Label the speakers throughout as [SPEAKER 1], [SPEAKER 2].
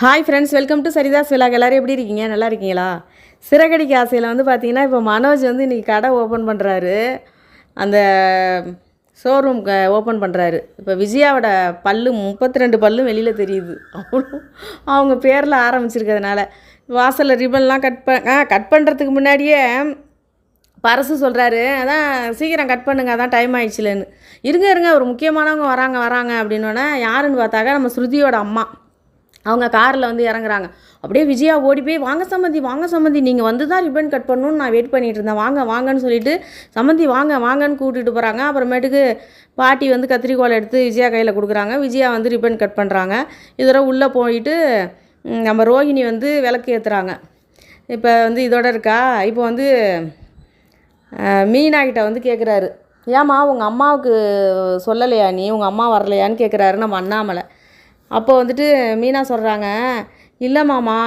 [SPEAKER 1] hi friends welcome to Saritha's vlog எல்லோரும் எப்படி இருக்கீங்க நல்லா இருக்கீங்களா சிறகடிக்கு ஆசையில் வந்து பார்த்திங்கன்னா இப்போ மனோஜ் வந்து இன்றைக்கி கடை ஓப்பன் பண்ணுறாரு அந்த ஷோரூம் ஓப்பன் பண்ணுறாரு இப்போ விஜயாவோட பல்லு முப்பத்தி ரெண்டு பல்லும் வெளியில் தெரியுது அவ்வளோ அவங்க பேரில் ஆரம்பிச்சிருக்கிறதுனால வாசலில் ரிபன்லாம் கட் ப ஆ கட் பண்ணுறதுக்கு முன்னாடியே பரசு சொல்கிறாரு அதான் சீக்கிரம் கட் பண்ணுங்க அதான் டைம் ஆயிடுச்சுலன்னு இருங்க இருங்க ஒரு முக்கியமானவங்க வராங்க வராங்க அப்படின்னோடனே யாருன்னு பார்த்தாக்கா நம்ம ஸ்ருதியோட அம்மா அவங்க காரில் வந்து இறங்குறாங்க அப்படியே விஜயா ஓடி போய் வாங்க சம்மந்தி வாங்க சம்மந்தி நீங்கள் வந்து தான் ரிப்பன் கட் பண்ணணும்னு நான் வெயிட் பண்ணிகிட்டு இருந்தேன் வாங்க வாங்கன்னு சொல்லிட்டு சம்மந்தி வாங்க வாங்கன்னு கூட்டிகிட்டு போகிறாங்க அப்புறமேட்டுக்கு பாட்டி வந்து கத்திரிக்கோலை எடுத்து விஜயா கையில் கொடுக்குறாங்க விஜயா வந்து ரிப்பன் கட் பண்ணுறாங்க இதோட உள்ளே போயிட்டு நம்ம ரோஹிணி வந்து விளக்கு ஏற்றுறாங்க இப்போ வந்து இதோட இருக்கா இப்போ வந்து மீனாகிட்ட வந்து கேட்குறாரு ஏம்மா உங்கள் அம்மாவுக்கு சொல்லலையா நீ உங்கள் அம்மா வரலையான்னு கேட்குறாரு நம்ம அண்ணாமலை அப்போ வந்துட்டு மீனா சொல்கிறாங்க இல்லை மாமா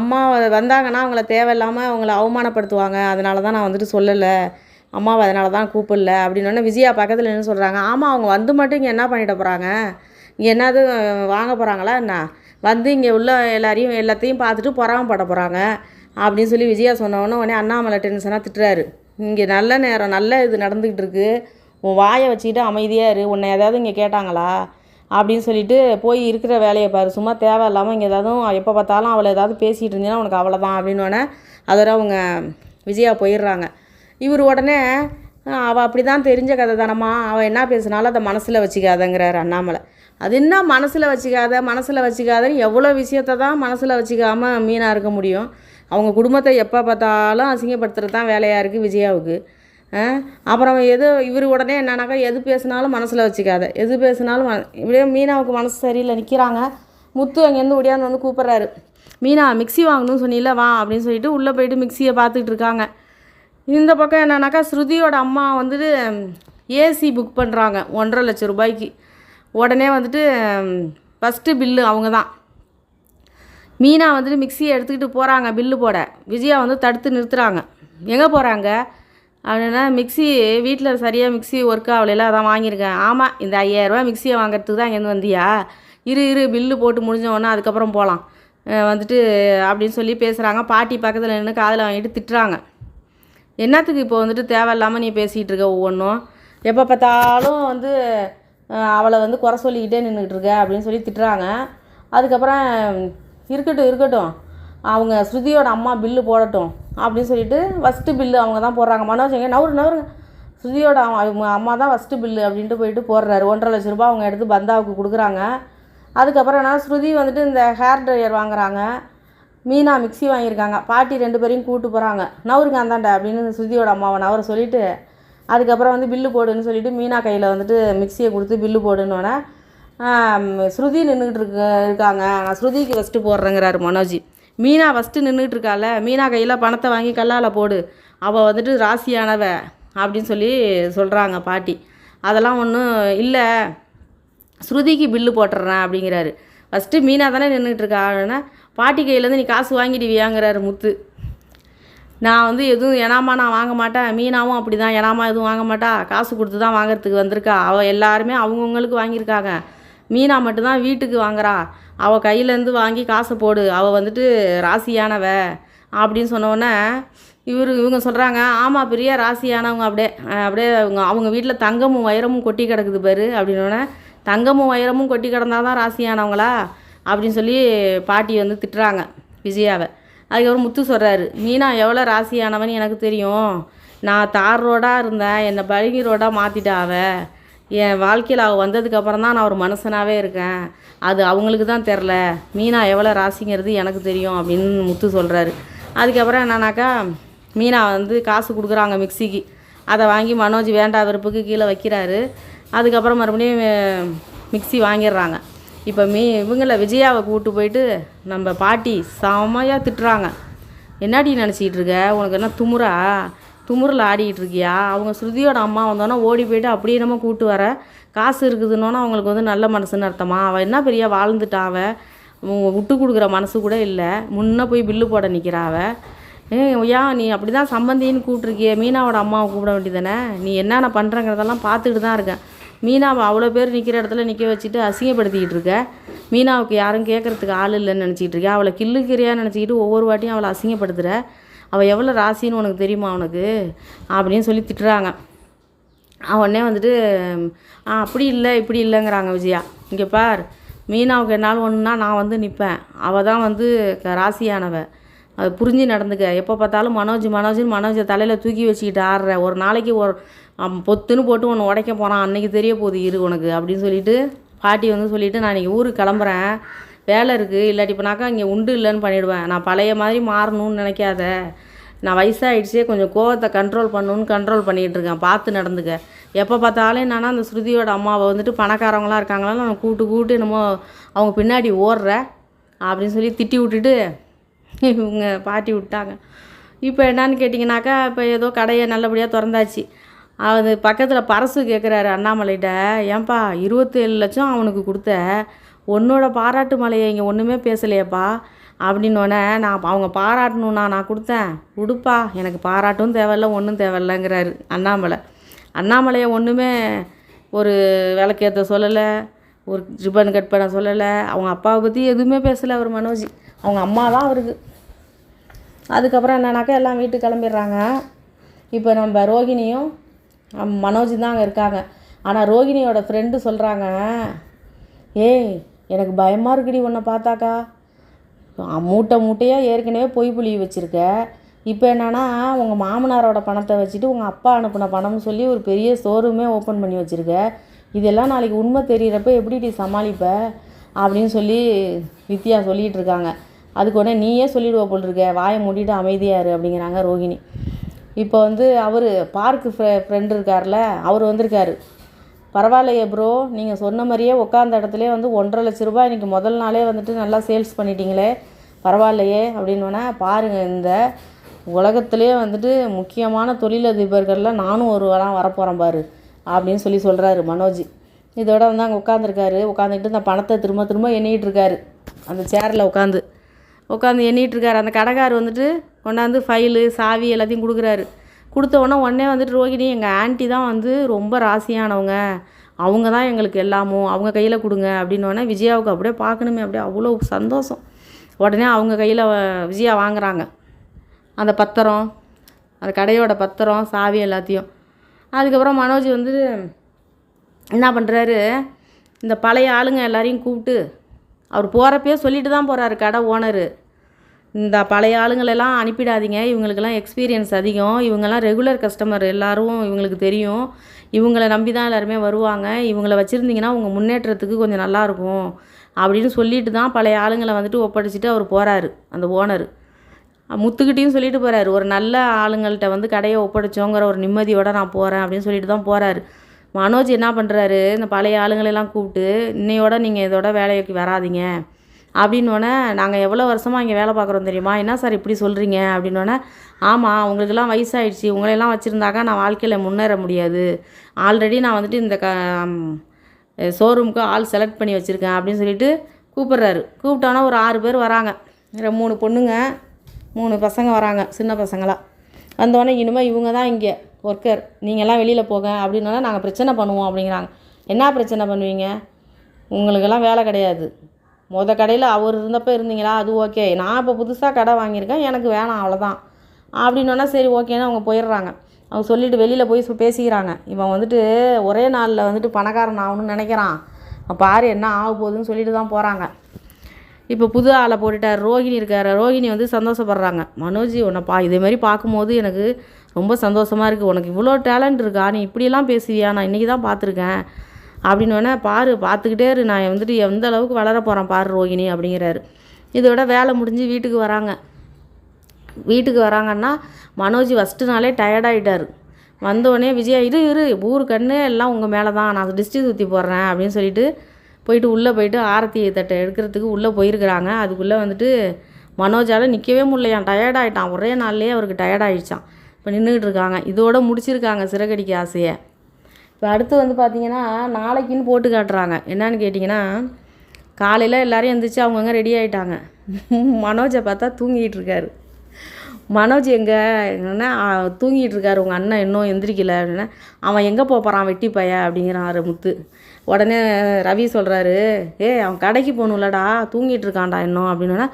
[SPEAKER 1] அம்மா வந்தாங்கன்னா அவங்கள தேவையில்லாமல் அவங்கள அவமானப்படுத்துவாங்க அதனால தான் நான் வந்துட்டு சொல்லலை அம்மாவை அதனால தான் கூப்பிடல அப்படின்னோடனே விஜயா பக்கத்தில் என்ன சொல்கிறாங்க ஆமாம் அவங்க வந்து மட்டும் இங்கே என்ன பண்ணிட்டு போகிறாங்க இங்கே என்னது வாங்க போகிறாங்களா என்ன வந்து இங்கே உள்ள எல்லாரையும் எல்லாத்தையும் பார்த்துட்டு பட போகிறாங்க அப்படின்னு சொல்லி விஜயா சொன்னோன்னே உடனே அண்ணாமலை டென்ஷனாக திட்டுறாரு இங்கே நல்ல நேரம் நல்ல இது நடந்துக்கிட்டு இருக்குது உன் வாயை வச்சுக்கிட்டு அமைதியாக இரு உன்னை ஏதாவது இங்கே கேட்டாங்களா அப்படின்னு சொல்லிட்டு போய் இருக்கிற வேலையை பாரு சும்மா தேவை இல்லாமல் இங்கே ஏதாவது எப்போ பார்த்தாலும் அவளை ஏதாவது பேசிகிட்டு இருந்தீங்கன்னா உனக்கு அவ்வளோதான் அப்படின்னோடனே அதோட அவங்க விஜயா போயிடுறாங்க இவர் உடனே அவள் அப்படி தான் தெரிஞ்ச கதை தானம்மா அவள் என்ன பேசினாலும் அதை மனசில் வச்சுக்காதங்கிறார் அண்ணாமலை அது என்ன மனசில் வச்சுக்காத மனசில் வச்சுக்காதன்னு எவ்வளோ விஷயத்த தான் மனசில் வச்சுக்காமல் மீனாக இருக்க முடியும் அவங்க குடும்பத்தை எப்போ பார்த்தாலும் அசிங்கப்படுத்துகிறது தான் வேலையாக இருக்குது விஜயாவுக்கு அப்புறம் எது இவர் உடனே என்னன்னாக்கா எது பேசினாலும் மனசில் வச்சுக்காத எது பேசினாலும் இப்படியே மீனாவுக்கு மனசு சரியில்லை நிற்கிறாங்க முத்து அங்கேருந்து ஒடியாந்து வந்து கூப்பிட்றாரு மீனா மிக்சி வாங்கணும்னு சொன்னில வா அப்படின்னு சொல்லிட்டு உள்ளே போயிட்டு மிக்சியை பார்த்துட்டு இருக்காங்க இந்த பக்கம் என்னன்னாக்கா ஸ்ருதியோட அம்மா வந்துட்டு ஏசி புக் பண்ணுறாங்க ஒன்றரை லட்சம் ரூபாய்க்கு உடனே வந்துட்டு ஃபஸ்ட்டு பில்லு அவங்க தான் மீனா வந்துட்டு மிக்சியை எடுத்துக்கிட்டு போகிறாங்க பில்லு போட விஜயா வந்து தடுத்து நிறுத்துகிறாங்க எங்கே போகிறாங்க அப்படின்னா மிக்சி வீட்டில் சரியாக மிக்சி ஒர்க் ஆகலாம் அதான் வாங்கியிருக்கேன் ஆமாம் இந்த ஐயாயிரரூபா மிக்சியை வாங்குறதுக்கு தான் இங்கேருந்து வந்தியா இரு இரு பில்லு போட்டு முடிஞ்சவொன்னே அதுக்கப்புறம் போகலாம் வந்துட்டு அப்படின்னு சொல்லி பேசுகிறாங்க பாட்டி பக்கத்தில் நின்று காதில் வாங்கிட்டு திட்டுறாங்க என்னத்துக்கு இப்போ வந்துட்டு தேவையில்லாமல் நீ பேசிகிட்டு இருக்க ஒவ்வொன்றும் எப்போ பார்த்தாலும் வந்து அவளை வந்து குறை சொல்லிக்கிட்டே நின்றுக்கிட்டு இருக்க அப்படின்னு சொல்லி திட்டுறாங்க அதுக்கப்புறம் இருக்கட்டும் இருக்கட்டும் அவங்க ஸ்ருதியோட அம்மா பில்லு போடட்டும் அப்படின்னு சொல்லிட்டு ஃபஸ்ட்டு பில்லு அவங்க தான் போடுறாங்க மனோஜ் எங்கே நவரு நவரு ஸ்ருதியோட அம்மா தான் ஃபஸ்ட்டு பில்லு அப்படின்ட்டு போயிட்டு போடுறாரு ஒன்றரை லட்ச ரூபா அவங்க எடுத்து பந்தாவுக்கு கொடுக்குறாங்க அதுக்கப்புறம் என்ன ஸ்ருதி வந்துட்டு இந்த ஹேர் ட்ரையர் வாங்குறாங்க மீனா மிக்சி வாங்கியிருக்காங்க பாட்டி ரெண்டு பேரையும் கூப்பிட்டு போகிறாங்க நவருங்க அந்தாண்டா அப்படின்னு ஸ்ருதியோட அம்மாவை நவரை சொல்லிவிட்டு அதுக்கப்புறம் வந்து பில்லு போடுன்னு சொல்லிவிட்டு மீனா கையில் வந்துட்டு மிக்சியை கொடுத்து பில்லு போடுன்னொன்னே ஸ்ருதி நின்றுக்கிட்டு இருக்காங்க நான் ஸ்ருதிக்கு ஃபஸ்ட்டு போடுறேங்கிறாரு மனோஜி மீனா ஃபஸ்ட்டு நின்றுட்டு மீனா கையில் பணத்தை வாங்கி கல்லால் போடு அவள் வந்துட்டு ராசியானவ அப்படின்னு சொல்லி சொல்கிறாங்க பாட்டி அதெல்லாம் ஒன்றும் இல்லை ஸ்ருதிக்கு பில்லு போட்டுறேன் அப்படிங்கிறாரு ஃபஸ்ட்டு மீனா தானே நின்றுட்டுருக்காங்கன்னா பாட்டி கையிலேருந்து நீ காசு வாங்கிடுவியாங்கிறாரு முத்து நான் வந்து எதுவும் ஏனாமா நான் வாங்க மாட்டேன் மீனாவும் அப்படி தான் ஏனாமா எதுவும் வாங்க மாட்டா காசு கொடுத்து தான் வாங்குறதுக்கு வந்திருக்கா அவள் எல்லாருமே அவங்கவுங்களுக்கு வாங்கியிருக்காங்க மீனா மட்டும்தான் வீட்டுக்கு வாங்குறா அவள் கையிலேருந்து வாங்கி காசை போடு அவள் வந்துட்டு ராசியானவ அப்படின்னு சொன்னோடனே இவர் இவங்க சொல்கிறாங்க ஆமாம் பெரிய ராசியானவங்க அப்படியே அப்படியே அவங்க அவங்க வீட்டில் தங்கமும் வைரமும் கொட்டி கிடக்குது பாரு அப்படின்னோடனே தங்கமும் வைரமும் கொட்டி கிடந்தால் தான் ராசியானவங்களா அப்படின்னு சொல்லி பாட்டி வந்து திட்டுறாங்க விஜயாவை அதுக்கப்புறம் முத்து சொல்கிறாரு மீனா எவ்வளோ ராசியானவன்னு எனக்கு தெரியும் நான் தார் ரோடாக இருந்தேன் என்னை பழகி ரோடாக மாற்றிட்டாவே என் வாழ்க்கையில் அவள் வந்ததுக்கப்புறம் தான் நான் ஒரு மனுஷனாகவே இருக்கேன் அது அவங்களுக்கு தான் தெரில மீனா எவ்வளோ ராசிங்கிறது எனக்கு தெரியும் அப்படின்னு முத்து சொல்கிறாரு அதுக்கப்புறம் என்னன்னாக்கா மீனா வந்து காசு கொடுக்குறாங்க மிக்சிக்கு அதை வாங்கி மனோஜ் வேண்டாத விருப்புக்கு கீழே வைக்கிறாரு அதுக்கப்புறம் மறுபடியும் மிக்சி வாங்கிடுறாங்க இப்போ மீ இவங்கள விஜயாவை கூப்பிட்டு போயிட்டு நம்ம பாட்டி செமையாக திட்டுறாங்க என்னாடி நினச்சிக்கிட்டு இருக்க உனக்கு என்ன துமுறா துமுறில் ஆடிக்கிட்டு இருக்கியா அவங்க ஸ்ருதியோட அம்மா வந்தோன்னா ஓடி போயிட்டு அப்படியே நம்ம கூட்டு வர காசு இருக்குதுன்னோன்னா அவங்களுக்கு வந்து நல்ல மனசுன்னு அர்த்தமா அவள் என்ன பெரிய வாழ்ந்துட்டாவ விட்டு கொடுக்குற மனசு கூட இல்லை முன்னே போய் பில்லு போட நிற்கிறாவ அவள் நீ அப்படி தான் சம்பந்தின்னு கூப்பிட்ருக்கிய மீனாவோட அம்மாவை கூப்பிட வேண்டியதானே நீ என்னென்ன பண்ணுறங்கிறதெல்லாம் பார்த்துட்டு தான் இருக்கேன் மீனாவை அவ்வளோ பேர் நிற்கிற இடத்துல நிற்க வச்சுட்டு அசிங்கப்படுத்திக்கிட்டு இருக்க மீனாவுக்கு யாரும் கேட்குறதுக்கு ஆள் இல்லைன்னு நினச்சிக்கிட்டு இருக்கேன் அவளை கில்லுக்கிறியான்னு நினச்சிக்கிட்டு ஒவ்வொரு வாட்டியும் அவளை அசிங்கப்படுத்துகிற அவள் எவ்வளோ ராசின்னு உனக்கு தெரியுமா உனக்கு அப்படின்னு சொல்லி திட்டுறாங்க அவனே வந்துட்டு ஆ அப்படி இல்லை இப்படி இல்லைங்கிறாங்க விஜயா இங்கே பார் மீனாவுக்கு என்னால் ஒன்றுனா நான் வந்து நிற்பேன் அவள் தான் வந்து ராசியானவ அது புரிஞ்சு நடந்துக்க எப்போ பார்த்தாலும் மனோஜ் மனோஜ்னு மனோஜை தலையில் தூக்கி வச்சுக்கிட்டு ஆடுற ஒரு நாளைக்கு ஒரு பொத்துன்னு போட்டு ஒன்று உடைக்க போகிறான் அன்றைக்கி தெரிய போகுது இரு உனக்கு அப்படின்னு சொல்லிட்டு பாட்டி வந்து சொல்லிவிட்டு நான் இன்றைக்கி ஊருக்கு கிளம்புறேன் வேலை இருக்குது இல்லாட்டி போனாக்கா இங்கே உண்டு இல்லைன்னு பண்ணிவிடுவேன் நான் பழைய மாதிரி மாறணும்னு நினைக்காத நான் வயசாகிடுச்சே கொஞ்சம் கோவத்தை கண்ட்ரோல் பண்ணணுன்னு கண்ட்ரோல் பண்ணிகிட்டு இருக்கேன் பார்த்து நடந்துக்க எப்போ பார்த்தாலும் என்னென்னா அந்த ஸ்ருதியோட அம்மாவை வந்துட்டு பணக்காரவங்களாம் இருக்காங்களான்னு நான் கூட்டு கூட்டு என்னமோ அவங்க பின்னாடி ஓடுற அப்படின்னு சொல்லி திட்டி விட்டுட்டு இவங்க பாட்டி விட்டாங்க இப்போ என்னான்னு கேட்டிங்கனாக்கா இப்போ ஏதோ கடையை நல்லபடியாக திறந்தாச்சு அது பக்கத்தில் பரசு கேட்குறாரு அண்ணாமலைகிட்ட ஏன்பா இருபத்தேழு லட்சம் அவனுக்கு கொடுத்த உன்னோட பாராட்டு மலையை இங்கே ஒன்றுமே பேசலையேப்பா அப்படின்னோடனே நான் அவங்க பாராட்டணுண்ணா நான் கொடுத்தேன் உடுப்பா எனக்கு பாராட்டும் தேவையில்ல ஒன்றும் தேவையில்லைங்கிறாரு அண்ணாமலை அண்ணாமலையை ஒன்றுமே ஒரு விளக்கேற்ற சொல்லலை ஒரு ரிப்பன் கட் பண்ண சொல்லலை அவங்க அப்பாவை பற்றி எதுவுமே பேசலை அவர் மனோஜ் அவங்க அம்மா தான் அவருக்கு அதுக்கப்புறம் என்னன்னாக்கா எல்லாம் வீட்டுக்கு கிளம்பிடுறாங்க இப்போ நம்ம ரோகிணியும் மனோஜும் தான் அங்கே இருக்காங்க ஆனால் ரோஹிணியோட ஃப்ரெண்டு சொல்கிறாங்க ஏய் எனக்கு பயமாக இருக்குடி உன்னை பார்த்தாக்கா மூட்டை மூட்டையாக ஏற்கனவே பொய் புளி வச்சுருக்க இப்போ என்னென்னா உங்கள் மாமனாரோட பணத்தை வச்சுட்டு உங்கள் அப்பா அனுப்பின பணம்னு சொல்லி ஒரு பெரிய ஷோரூமே ஓப்பன் பண்ணி வச்சுருக்க இதெல்லாம் நாளைக்கு உண்மை தெரிகிறப்ப எப்படி சமாளிப்ப அப்படின்னு சொல்லி வித்யா சொல்லிகிட்டு இருக்காங்க அதுக்கு உடனே நீயே சொல்லிவிடுவோம் போல் இருக்க வாயை மூடிட்டு அமைதியாரு அப்படிங்கிறாங்க ரோஹிணி இப்போ வந்து அவர் பார்க்கு ஃப்ரெண்ட் ஃப்ரெண்டு இருக்கார்ல அவர் வந்திருக்காரு பரவாயில்லையே ப்ரோ நீங்கள் சொன்ன மாதிரியே உட்காந்த இடத்துலே வந்து ஒன்றரை லட்ச ரூபாய் இன்றைக்கி முதல் நாளே வந்துட்டு நல்லா சேல்ஸ் பண்ணிட்டீங்களே பரவாயில்லையே அப்படின்னு வேணால் பாருங்கள் இந்த உலகத்துலேயே வந்துட்டு முக்கியமான தொழிலதிபர்களில் நானும் ஒரு வரலாம் வரப்போகிறேன் பாரு அப்படின்னு சொல்லி சொல்கிறாரு மனோஜ் இதோட வந்து அங்கே உட்காந்துருக்காரு உட்காந்துக்கிட்டு இந்த பணத்தை திரும்ப திரும்ப எண்ணிகிட்டு அந்த சேரில் உட்காந்து உட்காந்து எண்ணிகிட்டு இருக்காரு அந்த கடைக்கார் வந்துட்டு கொண்டாந்து ஃபைலு சாவி எல்லாத்தையும் கொடுக்குறாரு கொடுத்த உடனே உடனே வந்துட்டு ரோகிணி எங்கள் ஆண்டி தான் வந்து ரொம்ப ராசியானவங்க அவங்க தான் எங்களுக்கு எல்லாமும் அவங்க கையில் கொடுங்க அப்படின்னோடனே விஜயாவுக்கு அப்படியே பார்க்கணுமே அப்படியே அவ்வளோ சந்தோஷம் உடனே அவங்க கையில் விஜயா வாங்குறாங்க அந்த பத்திரம் அந்த கடையோட பத்திரம் சாவி எல்லாத்தையும் அதுக்கப்புறம் மனோஜ் வந்து என்ன பண்ணுறாரு இந்த பழைய ஆளுங்க எல்லாரையும் கூப்பிட்டு அவர் போகிறப்பே சொல்லிட்டு தான் போகிறாரு கடை ஓனரு இந்த பழைய ஆளுங்களெல்லாம் அனுப்பிடாதீங்க இவங்களுக்கெல்லாம் எக்ஸ்பீரியன்ஸ் அதிகம் இவங்கெல்லாம் ரெகுலர் கஸ்டமர் எல்லோரும் இவங்களுக்கு தெரியும் இவங்களை நம்பி தான் எல்லாருமே வருவாங்க இவங்களை வச்சுருந்தீங்கன்னா உங்கள் முன்னேற்றத்துக்கு கொஞ்சம் நல்லாயிருக்கும் அப்படின்னு சொல்லிட்டு தான் பழைய ஆளுங்களை வந்துட்டு ஒப்படைச்சிட்டு அவர் போகிறாரு அந்த ஓனர் முத்துக்கிட்டையும் சொல்லிட்டு போகிறாரு ஒரு நல்ல ஆளுங்கள்கிட்ட வந்து கடையை ஒப்படைச்சோங்கிற ஒரு நிம்மதியோடு நான் போகிறேன் அப்படின்னு சொல்லிட்டு தான் போகிறாரு மனோஜ் என்ன பண்ணுறாரு இந்த பழைய ஆளுங்களெல்லாம் கூப்பிட்டு இன்னையோட நீங்கள் இதோட வேலைக்கு வராதிங்க அப்படின்னோடனே நாங்கள் எவ்வளோ வருஷமாக இங்கே வேலை பார்க்குறோம் தெரியுமா என்ன சார் இப்படி சொல்கிறீங்க அப்படின்னோடனே ஆமாம் உங்களுக்கெல்லாம் வயசாகிடுச்சு உங்களையெல்லாம் வச்சுருந்தாக்கா நான் வாழ்க்கையில் முன்னேற முடியாது ஆல்ரெடி நான் வந்துட்டு இந்த க ஷோரூமுக்கு ஆள் செலக்ட் பண்ணி வச்சுருக்கேன் அப்படின்னு சொல்லிட்டு கூப்பிட்றாரு கூப்பிட்டோன்னா ஒரு ஆறு பேர் வராங்க மூணு பொண்ணுங்க மூணு பசங்க வராங்க சின்ன பசங்களாம் வந்தோடனே இனிமேல் இவங்க தான் இங்கே ஒர்க்கர் நீங்கள்லாம் வெளியில் போங்க அப்படின்னா நாங்கள் பிரச்சனை பண்ணுவோம் அப்படிங்கிறாங்க என்ன பிரச்சனை பண்ணுவீங்க உங்களுக்கெல்லாம் வேலை கிடையாது மொதல் கடையில் அவர் இருந்தப்போ இருந்தீங்களா அது ஓகே நான் இப்போ புதுசாக கடை வாங்கியிருக்கேன் எனக்கு வேணாம் அவ்வளோதான் அப்படின்னோன்னா சரி ஓகேன்னு அவங்க போயிடுறாங்க அவங்க சொல்லிவிட்டு வெளியில் போய் பேசிக்கிறாங்க இவன் வந்துட்டு ஒரே நாளில் வந்துட்டு பணக்காரன் ஆகணும்னு நினைக்கிறான் பாரு என்ன ஆக போகுதுன்னு சொல்லிட்டு தான் போகிறாங்க இப்போ புது ஆளை போட்டுட்டார் ரோஹிணி இருக்கார் ரோஹிணி வந்து சந்தோஷப்படுறாங்க மனோஜி உன்னை பா மாதிரி பார்க்கும்போது எனக்கு ரொம்ப சந்தோஷமாக இருக்குது உனக்கு இவ்வளோ டேலண்ட் இருக்கா நீ இப்படியெல்லாம் பேசுவியா நான் இன்றைக்கி தான் பார்த்துருக்கேன் அப்படின்னோடனே பாரு பார்த்துக்கிட்டே இரு நான் வந்துட்டு எந்த அளவுக்கு வளர போகிறேன் பாரு ரோகிணி அப்படிங்கிறாரு இதோட வேலை முடிஞ்சு வீட்டுக்கு வராங்க வீட்டுக்கு வராங்கன்னா மனோஜ் ஃபஸ்ட்டு நாளே டயர்டாகிட்டார் வந்தோடனே விஜயா இரு இரு ஊர் கண்ணு எல்லாம் உங்கள் மேலே தான் நான் டிஸ்ட்ரிக் சுற்றி போடுறேன் அப்படின்னு சொல்லிட்டு போயிட்டு உள்ளே போயிட்டு ஆரத்தி தட்டை எடுக்கிறதுக்கு உள்ளே போயிருக்கிறாங்க அதுக்குள்ளே வந்துட்டு மனோஜால் நிற்கவே முடியலையாம் டயர்டாயிட்டான் ஒரே நாள்லேயே அவருக்கு டயர்டாயிடுச்சான் இப்போ நின்றுக்கிட்டு இருக்காங்க இதோட முடிச்சிருக்காங்க சிறகடிக்க ஆசையை இப்போ அடுத்து வந்து பார்த்திங்கன்னா நாளைக்குன்னு போட்டு காட்டுறாங்க என்னன்னு கேட்டிங்கன்னா காலையில் எல்லோரும் எழுந்திரிச்சு அவங்கவுங்க ரெடி ஆகிட்டாங்க மனோஜை பார்த்தா தூங்கிட்டு இருக்காரு மனோஜ் எங்கே என்னென்னா தூங்கிட்டு இருக்காரு உங்கள் அண்ணன் இன்னும் எந்திரிக்கல அப்படின்னா அவன் எங்கே போகிறான் வெட்டி பைய அப்படிங்கிறாரு முத்து உடனே ரவி சொல்கிறாரு ஏ அவன் கடைக்கு போகணும்லடா தூங்கிட்டு இருக்கான்டா இன்னும் அப்படின்னா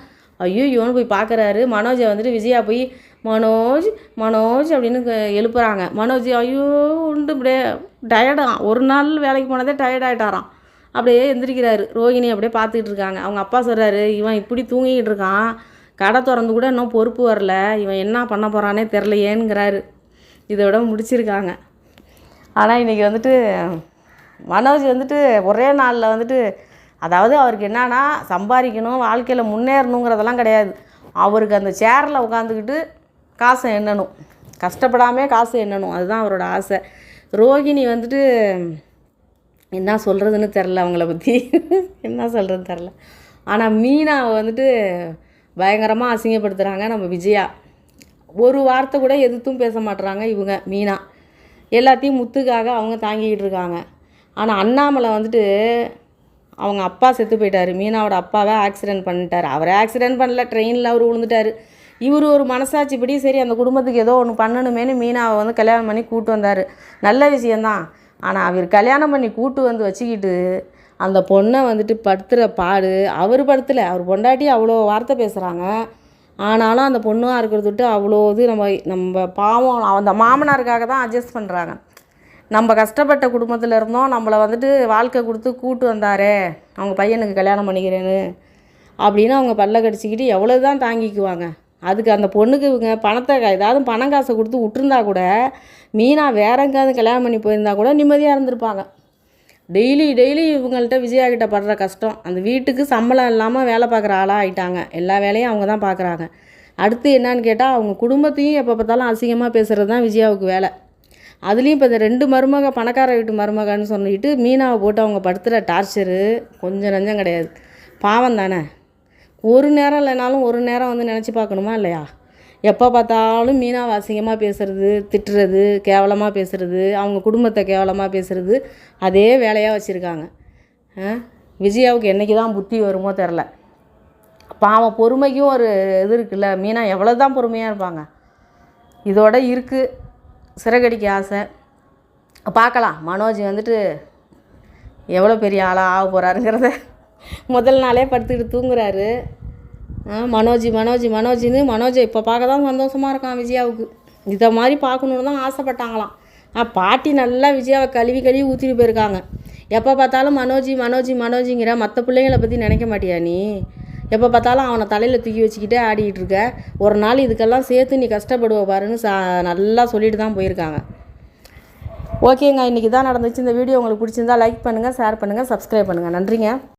[SPEAKER 1] ஐயோ இவனு போய் பார்க்குறாரு மனோஜை வந்துட்டு விஜயா போய் மனோஜ் மனோஜ் அப்படின்னு எழுப்புறாங்க மனோஜ் ஐயோ உண்டு அப்படியே டயர்டாக ஒரு நாள் வேலைக்கு போனதே டயர்ட் ஆகிட்டாராம் அப்படியே எந்திரிக்கிறாரு ரோஹிணி அப்படியே பார்த்துக்கிட்டு இருக்காங்க அவங்க அப்பா சொல்கிறாரு இவன் இப்படி தூங்கிக்கிட்டு இருக்கான் கடை திறந்து கூட இன்னும் பொறுப்பு வரல இவன் என்ன பண்ண போகிறானே தெரிலையேங்கிறாரு விட முடிச்சிருக்காங்க ஆனால் இன்றைக்கி வந்துட்டு மனோஜ் வந்துட்டு ஒரே நாளில் வந்துட்டு அதாவது அவருக்கு என்னென்னா சம்பாதிக்கணும் வாழ்க்கையில் முன்னேறணுங்கிறதெல்லாம் கிடையாது அவருக்கு அந்த சேரில் உட்காந்துக்கிட்டு காசை எண்ணணும் கஷ்டப்படாமல் காசு எண்ணணும் அதுதான் அவரோட ஆசை ரோகிணி வந்துட்டு என்ன சொல்கிறதுன்னு தெரில அவங்கள பற்றி என்ன சொல்கிறதுன்னு தெரில ஆனால் மீனாவை வந்துட்டு பயங்கரமாக அசிங்கப்படுத்துகிறாங்க நம்ம விஜயா ஒரு வார்த்தை கூட எதிர்த்தும் பேச மாட்டுறாங்க இவங்க மீனா எல்லாத்தையும் முத்துக்காக அவங்க தாங்கிக்கிட்டு இருக்காங்க ஆனால் அண்ணாமலை வந்துட்டு அவங்க அப்பா செத்து போயிட்டார் மீனாவோட அப்பாவை ஆக்சிடெண்ட் பண்ணிட்டார் அவரை ஆக்சிடெண்ட் பண்ணல ட்ரெயினில் அவர் விழுந்துட்டார் இவர் ஒரு மனசாட்சிப்படி சரி அந்த குடும்பத்துக்கு ஏதோ ஒன்று பண்ணணுமேனு மீனாவை வந்து கல்யாணம் பண்ணி கூட்டு வந்தார் நல்ல விஷயந்தான் ஆனால் அவர் கல்யாணம் பண்ணி கூட்டு வந்து வச்சுக்கிட்டு அந்த பொண்ணை வந்துட்டு படுத்துகிற பாடு அவர் படுத்தலை அவர் பொண்டாட்டி அவ்வளோ வார்த்தை பேசுகிறாங்க ஆனாலும் அந்த பொண்ணுவாக இருக்கிறது விட்டு அவ்வளோ இது நம்ம நம்ம பாவம் அந்த மாமனாருக்காக தான் அட்ஜஸ்ட் பண்ணுறாங்க நம்ம கஷ்டப்பட்ட குடும்பத்தில் இருந்தோம் நம்மளை வந்துட்டு வாழ்க்கை கொடுத்து கூட்டு வந்தாரே அவங்க பையனுக்கு கல்யாணம் பண்ணிக்கிறேன்னு அப்படின்னு அவங்க பல்ல கடிச்சிக்கிட்டு எவ்வளோ தான் தாங்கிக்குவாங்க அதுக்கு அந்த பொண்ணுக்கு இவங்க பணத்தை ஏதாவது பணம் காசை கொடுத்து விட்டுருந்தா கூட மீனா வேற எங்கேயாவது கல்யாணம் பண்ணி போயிருந்தா கூட நிம்மதியாக இருந்திருப்பாங்க டெய்லி டெய்லி இவங்கள்ட்ட விஜயாகிட்ட படுற கஷ்டம் அந்த வீட்டுக்கு சம்பளம் இல்லாமல் வேலை பார்க்குற ஆளாக ஆகிட்டாங்க எல்லா வேலையும் அவங்க தான் பார்க்குறாங்க அடுத்து என்னான்னு கேட்டால் அவங்க குடும்பத்தையும் எப்போ பார்த்தாலும் அசிங்கமாக பேசுகிறது தான் விஜயாவுக்கு வேலை அதுலேயும் இப்போ இந்த ரெண்டு மருமக பணக்கார வீட்டு மருமகன்னு சொல்லிட்டு மீனாவை போட்டு அவங்க படுத்துகிற டார்ச்சரு கொஞ்சம் நஞ்சம் கிடையாது பாவம் தானே ஒரு நேரம் இல்லைனாலும் ஒரு நேரம் வந்து நினச்சி பார்க்கணுமா இல்லையா எப்போ பார்த்தாலும் மீனாவை அசிங்கமாக பேசுகிறது திட்டுறது கேவலமாக பேசுகிறது அவங்க குடும்பத்தை கேவலமாக பேசுகிறது அதே வேலையாக வச்சுருக்காங்க விஜயாவுக்கு என்றைக்கு தான் புத்தி வருமோ தெரில பாவம் பொறுமைக்கும் ஒரு இது இருக்குல்ல மீனா எவ்வளோ தான் பொறுமையாக இருப்பாங்க இதோட இருக்குது சிறகடிக்க ஆசை பார்க்கலாம் மனோஜ் வந்துட்டு எவ்வளோ பெரிய ஆளாக ஆக போகிறாருங்கிறத முதல் நாளே படுத்துக்கிட்டு தூங்குறாரு மனோஜி மனோஜி மனோஜின்னு மனோஜ் இப்போ பார்க்க தான் சந்தோஷமாக இருக்கான் விஜயாவுக்கு இதை மாதிரி பார்க்கணுன்னு தான் ஆசைப்பட்டாங்களாம் ஆ பாட்டி நல்லா விஜயாவை கழுவி கழுவி ஊற்றிட்டு போயிருக்காங்க எப்போ பார்த்தாலும் மனோஜி மனோஜி மனோஜிங்கிற மற்ற பிள்ளைங்களை பற்றி நினைக்க மாட்டியா நீ எப்போ பார்த்தாலும் அவனை தலையில் தூக்கி வச்சுக்கிட்டே ஆடிக்கிட்டு இருக்க ஒரு நாள் இதுக்கெல்லாம் சேர்த்து நீ கஷ்டப்படுவ பாருன்னு சா நல்லா சொல்லிட்டு தான் போயிருக்காங்க ஓகேங்க இன்றைக்கி தான் நடந்துச்சு இந்த வீடியோ உங்களுக்கு பிடிச்சிருந்தா லைக் பண்ணுங்கள் ஷேர் பண்ணுங்கள் சப்ஸ்கிரைப் பண்ணுங்கள் நன்றிங்க